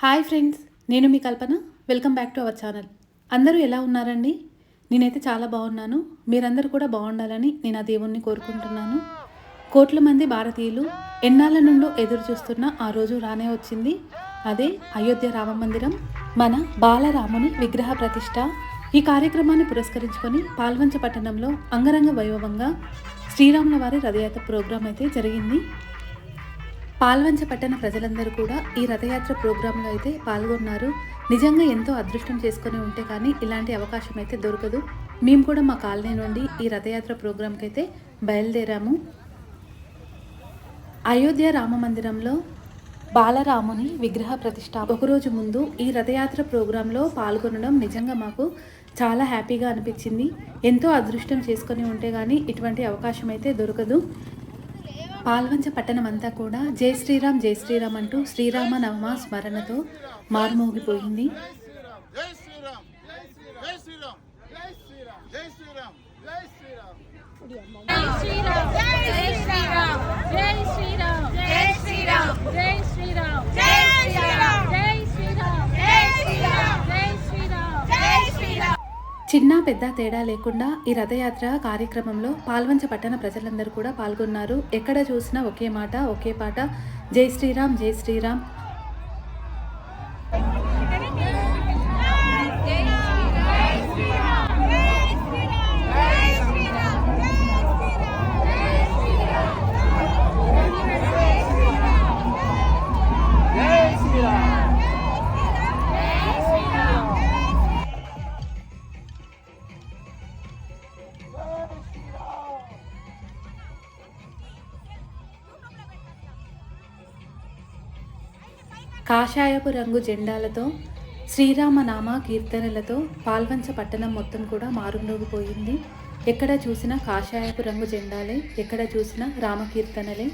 Hi friends నేను మీ Kalpana. Welcome back to our channel. అందరూ ఎలా ఉన్నారండి? నేనైతే చాలా బాగున్నాను. మీరందరూ కూడా బాగుండాలని నేను ఆ దేవుణ్ణి కోరుకుంటున్నాను. కోట్ల మంది భారతీయులు ఎన్నాళ్ళ నుండో ఎదురు చూస్తున్న ఆ రోజు రానే వచ్చింది. అదే అయోధ్య రామ మందిరం మన బాలరాముని విగ్రహ ప్రతిష్ట. ఈ కార్యక్రమాన్ని పురస్కరించుకొని పాల్వంచ పట్టణంలో అంగరంగ వైభవంగా శ్రీరాముల వారి రథయాత్ర ప్రోగ్రాం అయితే జరిగింది. పాల్వంచ పట్టణ ప్రజలందరూ కూడా ఈ రథయాత్ర ప్రోగ్రాంలో అయితే పాల్గొన్నారు. నిజంగా ఎంతో అదృష్టం చేసుకొని ఉంటే కానీ ఇలాంటి అవకాశం అయితే దొరకదు. మేము కూడా మా కాలనీ నుండి ఈ రథయాత్ర ప్రోగ్రాంకి అయితే బయలుదేరాము. అయోధ్య రామ మందిరంలో బాలరాముని విగ్రహ ప్రతిష్ట ఒకరోజు ముందు ఈ రథయాత్ర ప్రోగ్రాంలో పాల్గొనడం నిజంగా మాకు చాలా హ్యాపీగా అనిపించింది. ఎంతో అదృష్టం చేసుకొని ఉంటే కానీ ఇటువంటి అవకాశం అయితే దొరకదు. పాల్వంచ పట్టణమంతా కూడా జై శ్రీరామ్ జై శ్రీరామ్ అంటూ శ్రీరామ నవమ స్మరణతో మారుమోగిపోయింది. జై శ్రీరామ్ జై శ్రీరామ్ జై శ్రీరామ్ జై శ్రీరామ్ జై శ్రీరామ్. చిన్న పెద్ద తేడా లేకుండా ఈ రథయాత్ర కార్యక్రమంలో పాల్వంచ పట్టణ ప్రజలందరూ కూడా పాల్గొన్నారు. ఎక్కడ చూసినా ఒకే మాట ఒకే పాట. జై శ్రీరామ్ జై శ్రీరామ్. కాషాయపు రంగు జెండాలతో శ్రీరామనామ కీర్తనలతో పాల్వంచ పట్టణం మొత్తం కూడా మారుమోగిపోయింది ఎక్కడ చూసినా కాషాయపు రంగు జెండాలే ఎక్కడ చూసినా రామకీర్తనలే.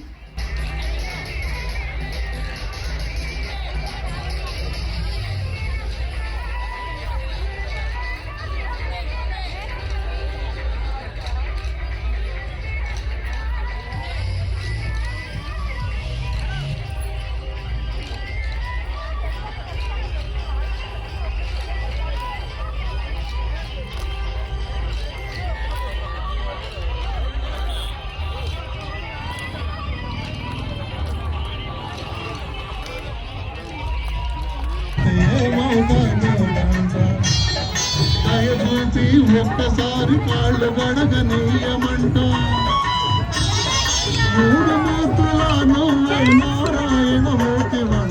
ఒక్కసారి కాళ్ళు గడగనీయమంట మూడు మూర్తుల నారాయణ మూర్తివా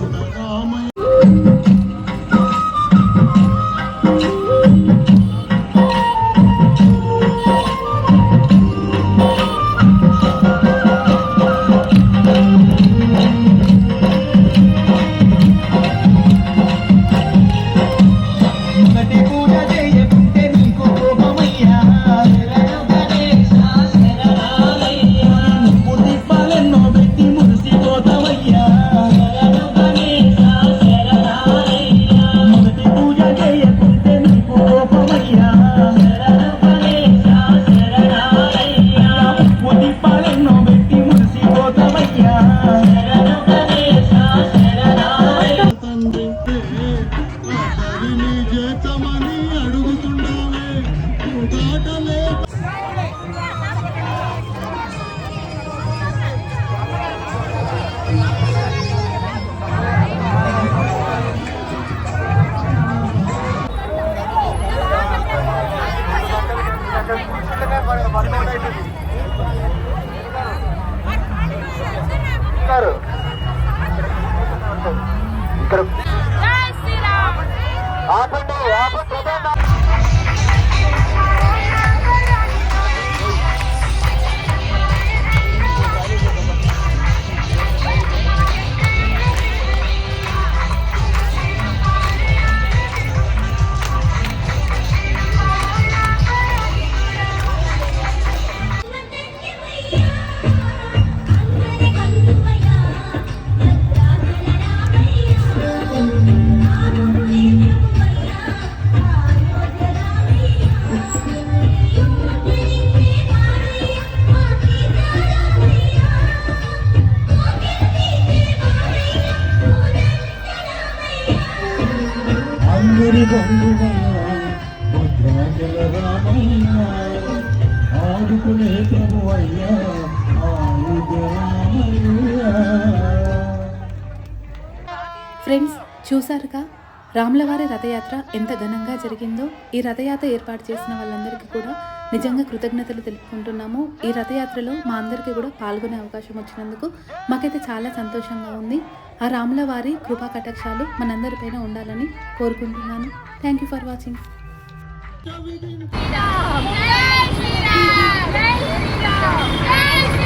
జీతమని అడుగుతున్నావే దాటలే Claro. భద్రాచల రామయ్య ఆదుకునే ఫ్రెండ్స్ చూసారుగా రాములవారి రథయాత్ర ఎంత ఘనంగా జరిగిందో ఈ రథయాత్ర ఏర్పాటు చేసిన వాళ్ళందరికీ కూడా నిజంగా కృతజ్ఞతలు తెలుపుకుంటున్నాము. ఈ రథయాత్రలో మా అందరికీ కూడా పాల్గొనే అవకాశం వచ్చినందుకు మాకైతే చాలా సంతోషంగా ఉంది. ఆ రాముల వారి కృపా కటాక్షాలు మనందరిపైన ఉండాలని కోరుకుంటున్నాను. Thank you for watching Shriram! జై శ్రీరామ్! జై శ్రీరామ్!